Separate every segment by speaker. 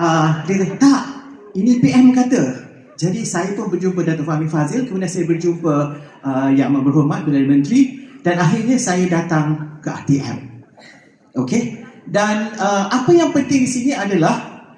Speaker 1: uh, dia kata, tak, ini PM kata. Jadi saya pun berjumpa Datuk Fahmi Fazil, kemudian saya berjumpa uh, Yang Amat Berhormat Perdana Menteri dan akhirnya saya datang ke RTM. Okey? Dan uh, apa yang penting di sini adalah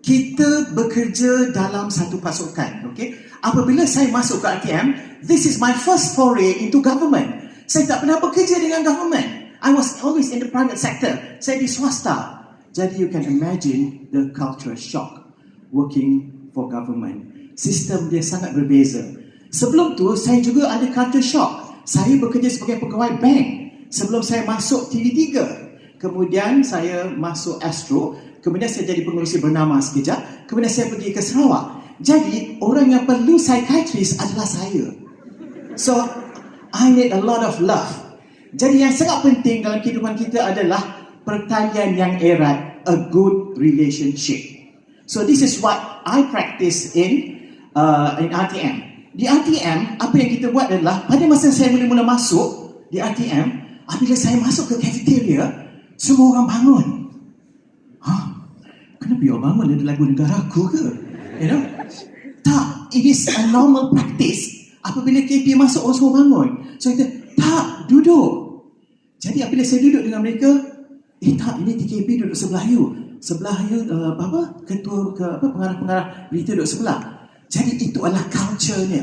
Speaker 1: kita bekerja dalam satu pasukan. Okey? Apabila saya masuk ke RTM, this is my first foray into government. Saya tak pernah bekerja dengan government. I was always in the private sector. Saya di swasta. Jadi you can imagine the culture shock working for government. Sistem dia sangat berbeza. Sebelum tu saya juga ada culture shock. Saya bekerja sebagai pegawai bank sebelum saya masuk TV3. Kemudian saya masuk Astro, kemudian saya jadi pengurusi bernama sekejap, kemudian saya pergi ke Sarawak. Jadi orang yang perlu psychiatrist adalah saya. So I need a lot of love. Jadi yang sangat penting dalam kehidupan kita adalah pertalian yang erat, a good relationship. So this is what I practice in uh, in RTM. Di RTM, apa yang kita buat adalah pada masa saya mula-mula masuk di RTM, apabila saya masuk ke cafeteria, semua orang bangun. Hah? Kenapa you bangun ada lagu negara aku ke? You know? Tak, it is a normal practice. Apabila KP masuk, orang semua bangun. So kita, tak, duduk. Jadi apabila saya duduk dengan mereka, tak, ini TKP duduk sebelah you. Sebelah you, uh, apa, ketua, ke, apa, pengarah-pengarah berita duduk sebelah. Jadi itu adalah culture-nya.